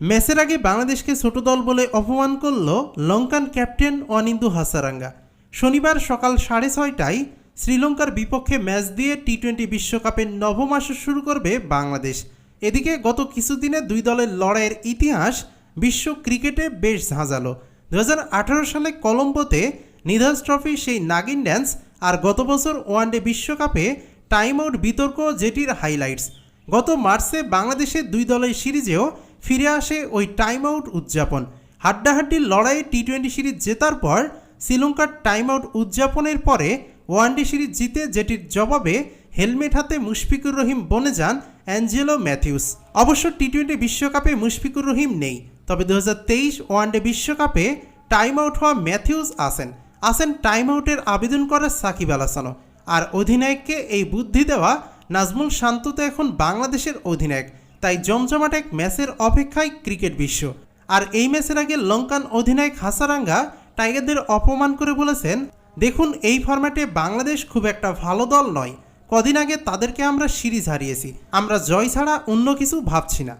ম্যাচের আগে বাংলাদেশকে ছোট দল বলে অপমান করল লঙ্কান ক্যাপ্টেন অনিন্দু হাসারাঙ্গা। শনিবার সকাল সাড়ে ছয়টায় শ্রীলঙ্কার বিপক্ষে ম্যাচ দিয়ে টি টোয়েন্টি বিশ্বকাপের নবম আসর শুরু করবে বাংলাদেশ। এদিকে গত কিছুদিনে দুই দলের লড়াইয়ের ইতিহাস বিশ্ব ক্রিকেটে বেশ ঝাঁঝালো। দু হাজার আঠেরো সালে কলম্বোতে নিধাস ট্রফি, সেই নাগিন ড্যান্স আর গত বছর ওয়ানডে বিশ্বকাপে টাইম আউট বিতর্ক যেটির হাইলাইটস। গত মার্চে বাংলাদেশের দুই দলের সিরিজেও ফিরে আসে ওই টাইম আউট উদযাপন। হাড্ডাহাড্ডির লড়াইয়ে টি টোয়েন্টি সিরিজ জেতার পর শ্রীলঙ্কার টাইম আউট উদযাপনের পরে ওয়ানডে সিরিজ জিতে যেটির জবাবে হেলমেট হাতে মুশফিকুর রহিম বনে যান অ্যাঞ্জেলো ম্যাথিউস। অবশ্য টি টোয়েন্টি বিশ্বকাপে মুশফিকুর রহিম নেই, তবে দু হাজার তেইশ ওয়ানডে বিশ্বকাপে টাইম আউট হওয়া ম্যাথিউস আসেন আসেন টাইম আউটের আবেদন করে সাকিব আল আর অধিনায়ককে এই বুদ্ধি দেওয়া নাজমুল শান্ত তো এখন বাংলাদেশের অধিনায়ক। তাই জমজমাট এক ম্যাচের অপেক্ষায় ক্রিকেট বিশ্ব। আর এই ম্যাচের আগে লঙ্কান অধিনায়ক হাসারাঙ্গা টাইগারদের অপমান করে বলেছেন, দেখুন, এই ফরম্যাটে বাংলাদেশ খুব একটা ভালো দল নয়। কদিন আগে তাদেরকে আমরা সিরিজ হারিয়েছি। আমরা জয় ছাড়া অন্য কিছু ভাবছি না।